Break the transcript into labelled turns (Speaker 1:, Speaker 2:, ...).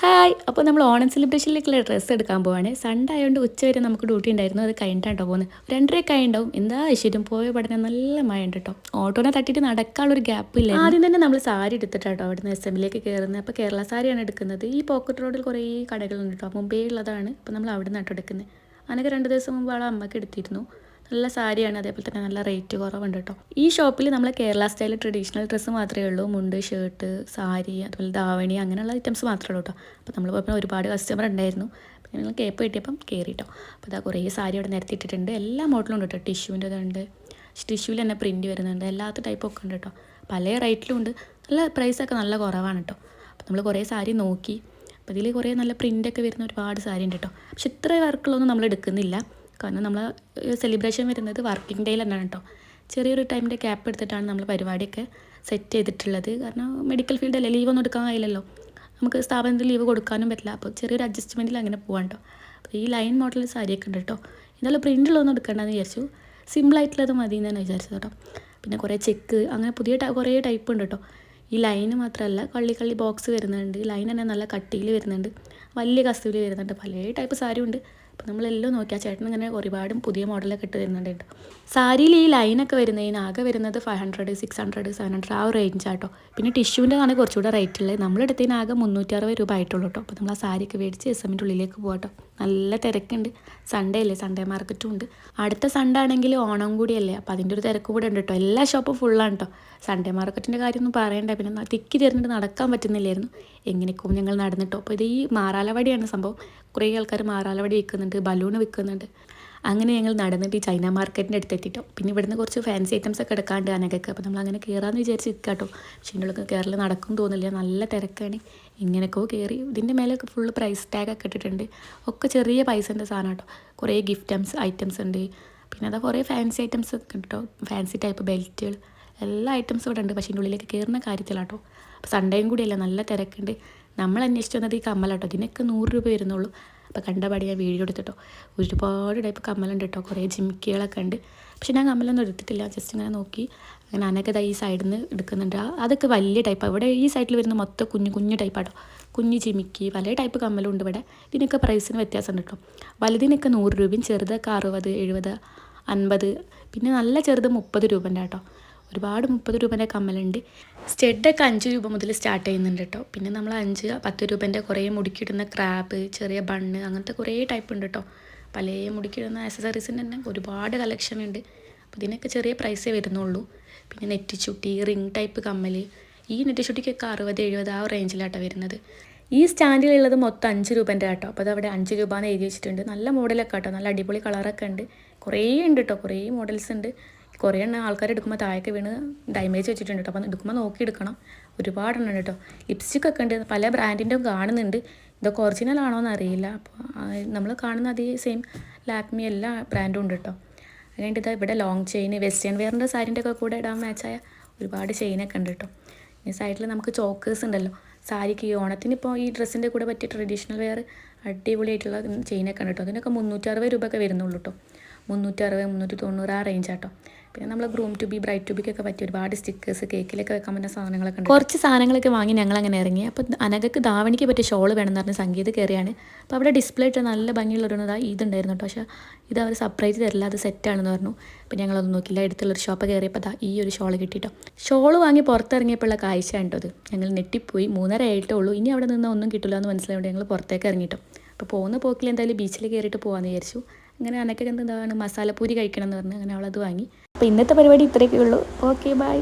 Speaker 1: Hi. അപ്പോൾ നമ്മൾ Onam സെലിബ്രേഷനിലേക്കുള്ള dress എടുക്കാൻ പോവാണ്. സൺഡേ ആയതുകൊണ്ട് ഉച്ച വരെ നമുക്ക് ഡ്യൂട്ടി ഉണ്ടായിരുന്നു. അത് കഴിഞ്ഞിട്ടാണ് പോകുന്നത്. രണ്ടരയൊക്കെ ആയിണ്ടാവും. എന്താ ഐശ്വര്യം? പോയ പഠനം നല്ല മഴ ഉണ്ട് കേട്ടോ ഓട്ടോനെ തട്ടിയിട്ട് നടക്കാനുള്ളൊരു ഗ്യാപ്പ് ഇല്ല ആദ്യം തന്നെ നമ്മൾ സാരി എടുത്തിട്ടാട്ടോ അവിടെ നിന്ന് എസ് എമ്മിലേക്ക് കയറുന്നത് അപ്പോൾ കേരള സാരിയാണ് എടുക്കുന്നത്. ഈ പോക്കറ്റ് റോഡിൽ കുറേ കടകളുണ്ട് കേട്ടോ മുമ്പേ ഉള്ളതാണ് അപ്പോൾ നമ്മൾ അവിടെ നിന്നാട്ടോ എടുക്കുന്നത്. അങ്ങനെ രണ്ട് ദിവസം മുമ്പ് ആളെ അമ്മയ്ക്ക് എടുത്തിരുന്നു. നല്ല സാരിയാണ് അതേപോലെ തന്നെ നല്ല റേറ്റ് കുറവുണ്ട് കേട്ടോ ഈ ഷോപ്പിൽ നമ്മൾ കേരള സ്റ്റൈൽ ട്രഡീഷണൽ ഡ്രസ്സ് മാത്രമേ ഉള്ളൂ. മുണ്ട് ഷർട്ട് സാരി അതുപോലെ ദാവണി അങ്ങനെയുള്ള ഐറ്റംസ് മാത്രമേ ഉള്ളൂ കേട്ടോ അപ്പോൾ നമ്മൾ പോയപ്പോൾ ഒരുപാട് കസ്റ്റമർ ഉണ്ടായിരുന്നു. അപ്പോൾ ഞങ്ങൾ കേപ്പ് കിട്ടിയപ്പം കയറി കേട്ടോ അപ്പോൾ അതാ കുറേ സാരി അവിടെ നിരത്തി ഇട്ടിട്ടുണ്ട്. എല്ലാ മോഡലും ഉണ്ട് കേട്ടോ ടിഷ്യൂവിന്റെ ഇതുണ്ട്. ടിഷ്യൂവിൽ തന്നെ പ്രിന്റ് വരുന്നുണ്ട്. എല്ലാത്ത ഒക്കെ ഉണ്ട് കേട്ടോ പല റേറ്റിലും ഉണ്ട്. നല്ല പ്രൈസൊക്കെ നല്ല കുറവാണ് കേട്ടോ അപ്പോൾ നമ്മൾ കുറേ സാരി നോക്കി. അപ്പോൾ ഇതിൽ കുറേ നല്ല പ്രിന്റൊക്കെ വരുന്ന ഒരുപാട് സാരി ഉണ്ട് കേട്ടോ പക്ഷെ ഇത്ര വർക്കുള്ളൊന്നും നമ്മൾ എടുക്കുന്നില്ല. കാരണം നമ്മൾ സെലിബ്രേഷൻ വരുന്നത് വർക്കിംഗ് ഡേയിൽ തന്നെയാണ് കേട്ടോ ചെറിയൊരു ടൈമിന്റെ ക്യാപ്പ് എടുത്തിട്ടാണ് നമ്മൾ പരിപാടിയൊക്കെ സെറ്റ് ചെയ്തിട്ടുള്ളത്. കാരണം മെഡിക്കൽ ഫീൽഡല്ലേ ലീവൊന്നും എടുക്കാൻ കഴിയില്ലല്ലോ. നമുക്ക് സ്ഥാപനത്തിൽ ലീവ് കൊടുക്കാനും പറ്റില്ല. അപ്പോൾ ചെറിയൊരു അഡ്ജസ്റ്റ്മെന്റിൽ അങ്ങനെ പോകാൻ കേട്ടോ ഈ ലൈൻ മോഡൽ സാരിയൊക്കെ ഉണ്ട് കേട്ടോ ഇതെല്ലാം പ്രിന്റുള്ളതൊന്നും എടുക്കേണ്ടെന്ന് വിചാരിച്ചു. സിമ്പിളായിട്ടുള്ളത് മതി എന്നാണ് വിചാരിച്ചത് കേട്ടോ പിന്നെ കുറേ ചെക്ക് അങ്ങനെ പുതിയ കുറേ ടൈപ്പ് ഉണ്ട് കേട്ടോ ഈ ലൈന് മാത്രമല്ല കള്ളി കള്ളി ബോക്സ് വരുന്നുണ്ട്. ലൈൻ തന്നെ നല്ല കട്ടിയിൽ വരുന്നുണ്ട്. വലിയ കസ്തൂരി വരുന്നുണ്ട്. പല ടൈപ്പ് സാരി ഉണ്ട് അപ്പോൾ നമ്മളെല്ലാം നോക്കി ആ ചേട്ടൻ ഇങ്ങനെ ഒരുപാട് പുതിയ മോഡലൊക്കെ ഇട്ട് വരുന്നുണ്ട് സാരിയിൽ ഈ ലൈനൊക്കെ വരുന്നതിന് ആകെ വരുന്നത് five hundred six hundred seven hundred ആ ഒരു റേഞ്ച് ആട്ടോ പിന്നെ ടിഷ്യൂവിന്റെ ആണെങ്കിൽ കുറച്ചുകൂടെ റേറ്റ് ഉള്ളത്. നമ്മളെടുത്തതിന് ആകെ മുന്നൂറ്റി അറുപത് രൂപ ആയിട്ടുള്ളൂ കേട്ടോ അപ്പോൾ നമ്മൾ ആ സാരിയൊക്കെ മേടിച്ച് എസ് എമ്മിന്റെ ഉള്ളിലേക്ക് പോകട്ടോ നല്ല തിരക്കുണ്ട്. സൺഡേ അല്ലേ? സൺഡേ മാർക്കറ്റും ഉണ്ട്. അടുത്ത സൺഡേ ആണെങ്കിൽ ഓണം കൂടിയല്ലേ? അപ്പോൾ അതിന്റെ ഒരു തിരക്ക് കൂടെ ഉണ്ട് കേട്ടോ എല്ലാ ഷോപ്പും ഫുള്ളാണ് കേട്ടോ സൺഡേ മാർക്കറ്റിന്റെ കാര്യമൊന്നും പറയണ്ട. പിന്നെ തിക്കി തിരഞ്ഞിട്ട് നടക്കാൻ പറ്റുന്നില്ലായിരുന്നു. എങ്ങനെയൊക്കെ ഞങ്ങൾ നടന്നിട്ടോ അപ്പോൾ ഇത് ഈ മാറാലവടിയാണ് സംഭവം. കുറേ ആൾക്കാർ മാറാലവടി വിൽക്കുന്നുണ്ട്. ബലൂൺ വിൽക്കുന്നുണ്ട് അങ്ങനെ ഞങ്ങൾ നടന്നിട്ട് ഈ ചൈന മാർക്കറ്റിന്റെ അടുത്ത് എത്തിയിട്ടോ പിന്നെ ഇവിടുന്ന് കുറച്ച് ഫാൻസി ഐറ്റംസ് ഒക്കെ എടുക്കാണ്ട് അനകൊക്കെ അപ്പോൾ നമ്മൾ അങ്ങനെ കയറാമെന്ന് വിചാരിച്ച് നിൽക്കാട്ടോ പക്ഷേ എന്റെ ഉള്ളിൽ നടക്കും തോന്നില്ല നല്ല തിരക്കാണ്. ഇങ്ങനെയൊക്കെ കയറി ഇതിന്റെ മേലെയൊക്കെ ഫുൾ പ്രൈസ് ടാഗ് ഒക്കെ ഇട്ടിട്ടുണ്ട്. ഒക്കെ ചെറിയ പൈസന്റെ സാധനം കേട്ടോ കുറേ ഗിഫ്റ്റ് ഐറ്റംസ് ഉണ്ട്. പിന്നെ അതാ കുറേ ഫാൻസി ഐറ്റംസ് ഒക്കെ കേട്ടോ ഫാൻസി ടൈപ്പ് ബെൽറ്റുകൾ എല്ലാ ഐറ്റംസും ഇവിടെ ഉണ്ട്. പക്ഷേ ഉള്ളിലേക്ക് കയറുന്ന കാര്യത്തിലാട്ടോ. അപ്പോൾ സൺഡേയും കൂടിയല്ല നല്ല തിരക്കുണ്ട്. നമ്മൾ അന്വേഷിച്ചു വന്നത് ഈ കമ്മലാട്ടോ. ഇതിനൊക്കെ നൂറ് രൂപ വരുന്നുള്ളൂ. അപ്പോൾ കണ്ടപാടി ഞാൻ വീഡിയോ എടുത്തിട്ടോ. ഒരുപാട് ടൈപ്പ് കമ്മലുണ്ട് കേട്ടോ കുറേ ജിമിക്കികളൊക്കെ ഉണ്ട്. പക്ഷെ ഞാൻ കമ്മലൊന്നും എടുത്തിട്ടില്ല. ജസ്റ്റ് ഇങ്ങനെ നോക്കി. അങ്ങനെ അനക്കത ഈ സൈഡിൽ നിന്ന് എടുക്കുന്നുണ്ട്. അതൊക്കെ വലിയ ടൈപ്പാണ് ഇവിടെ ഈ സൈഡിൽ വരുന്ന മൊത്തം കുഞ്ഞു കുഞ്ഞു ടൈപ്പാട്ടോ കുഞ്ഞു ചിമിക്കി പല ടൈപ്പ് കമ്മലും ഉണ്ട് ഇവിടെ. ഇതിനൊക്കെ പ്രൈസിന് വ്യത്യാസമുണ്ട് കേട്ടോ വലുതിനൊക്കെ നൂറ് രൂപയും ചെറുതൊക്കെ അറുപത് എഴുപത് അൻപത്. പിന്നെ നല്ല ചെറുത് മുപ്പത് രൂപന്റെ കേട്ടോ ഒരുപാട് മുപ്പത് രൂപേന്റെ കമ്മലുണ്ട്. സ്റ്റെഡൊക്കെ അഞ്ച് രൂപ മുതൽ സ്റ്റാർട്ട് ചെയ്യുന്നുണ്ട് കേട്ടോ പിന്നെ നമ്മൾ അഞ്ച് പത്ത് രൂപേന്റെ കുറേ മുടിക്കിടുന്ന ക്രാബ് ചെറിയ ബണ്ണ് അങ്ങനത്തെ കുറേ ടൈപ്പ് ഉണ്ട് കേട്ടോ പല മുടിക്കിടുന്ന ആക്സസറീസിന്റെ തന്നെ ഒരുപാട് കളക്ഷൻ ഉണ്ട്. അപ്പോൾ ഇതിനൊക്കെ ചെറിയ പ്രൈസേ വരുന്നുള്ളൂ. പിന്നെ നെറ്റിച്ചുട്ടി റിംഗ് ടൈപ്പ് കമ്മൽ ഈ നെറ്റിച്ചുട്ടിക്കൊക്കെ അറുപത് എഴുപത് ആ റേഞ്ചിലാട്ടോ വരുന്നത്. ഈ സ്റ്റാൻഡിലുള്ളത് മൊത്തം അഞ്ച് രൂപേന്റെ കേട്ടോ അപ്പോൾ അതവിടെ അഞ്ച് രൂപ എന്ന് എഴുതി വെച്ചിട്ടുണ്ട്. നല്ല മോഡലൊക്കെ കേട്ടോ നല്ല അടിപൊളി കളറൊക്കെ ഉണ്ട്. കുറേ ഉണ്ട് കേട്ടോ കുറേ മോഡൽസ് ഉണ്ട്. കുറേ എണ്ണം ആൾക്കാർ എടുക്കുമ്പോൾ താഴേക്ക് വീണ് ഡാമേജ് വെച്ചിട്ടുണ്ട് കേട്ടോ അപ്പം എടുക്കുമ്പോൾ നോക്കി എടുക്കണം. ഒരുപാടെണ്ണം കേട്ടോ ലിപ്സ്റ്റിക് ഒക്കെ ഉണ്ട്. പല ബ്രാൻഡിന്റെ കാണുന്നുണ്ട്. ഇതൊക്കെ ഒറിജിനൽ ആണോ എന്ന് അറിയില്ല അപ്പോൾ നമ്മൾ കാണുന്ന അതേ സെയിം ലാക്മി എല്ലാ ബ്രാൻഡും ഉണ്ട് കേട്ടോ അതുകൊണ്ട് ഇതാ ഇവിടെ ലോങ് ചെയിൻ വെസ്റ്റേൺ വെയറിന്റെ സാരിന്റെ ഒക്കെ കൂടെ ഇടാൻ മാച്ചായ ഒരുപാട് ചെയിനൊക്കെ ഉണ്ട് കേട്ടോ ഈ സൈഡിൽ നമുക്ക് ചോക്കേഴ്സ് ഉണ്ടല്ലോ. സാരിക്ക് ഈ ഓണത്തിന് ഇപ്പോൾ ഈ ഡ്രസ്സിന്റെ കൂടെ പറ്റിയ ട്രഡീഷണൽ വെയർ അടിപൊളിയായിട്ടുള്ള ചെയിനൊക്കെ ഉണ്ട് കേട്ടോ അതിനൊക്കെ മുന്നൂറ്ററുപത് രൂപ ഒക്കെ വരുന്നുള്ളൂ കേട്ടോ മുന്നൂറ്റി അറുപത് മുന്നൂറ്റി തൊണ്ണൂറ് ആ റേഞ്ച് ആട്ടോ പിന്നെ നമ്മൾ groom to be bride to ബിക്കൊക്കെ പറ്റിയ ഒരുപാട് സ്റ്റിക്കേഴ്സ് കേക്കിലൊക്കെ വെക്കാൻ പറ്റുന്ന സാധനങ്ങളൊക്കെ ഉണ്ട്. കുറച്ച് സാധനങ്ങളൊക്കെ വാങ്ങി ഞങ്ങൾ അങ്ങനെ ഇറങ്ങി. അപ്പോൾ അനകക്ക് ധാവണിക്ക് പറ്റിയ ഷോൾ വേണമെന്ന് പറഞ്ഞ് സംഗീത കയറിയാണ്. അപ്പോൾ അവിടെ ഡിസ്പ്ലേ നല്ല ഭംഗിയുള്ള ഒരു ഇതുണ്ടായിരുന്നു കേട്ടോ പക്ഷേ ഇത് അവർ സെപ്പറേറ്റ് തരില്ല അത് സെറ്റാണെന്ന് പറഞ്ഞു. അപ്പോൾ ഞങ്ങളൊന്നും നോക്കില്ല അടുത്തുള്ളൊരു ഷോപ്പ് കയറിയപ്പോൾ അതാ ഈ ഒരു ഷോൾ കിട്ടിയിട്ടോ ഷോൾ വാങ്ങി പുറത്തിറങ്ങിയപ്പോഴുള്ള കാഴ്ച ഉണ്ടോ അത്. ഞങ്ങൾ നെട്ടിപ്പോയി മൂന്നര ആയിട്ടേ ഉള്ളൂ. ഇനി അവിടെ നിന്ന് ഒന്നും കിട്ടില്ല എന്ന് മനസ്സിലായതുകൊണ്ട് ഞങ്ങൾ പുറത്തേക്ക് ഇറങ്ങിയിട്ടോ അപ്പോൾ പോകുന്ന പോക്കിൽ എന്തായാലും ബീച്ചിൽ കയറിയിട്ട് പോകാമെന്ന് വിചാരിച്ചു. അങ്ങനെ അനക്കൊക്കെ എന്താണ് മസാലപ്പൂരി കഴിക്കണം എന്ന് പറഞ്ഞ് അങ്ങനെ അവളത് വാങ്ങി. അപ്പോൾ ഇന്നത്തെ പരിപാടി ഇത്രയൊക്കെ ഉള്ളൂ. Okay bye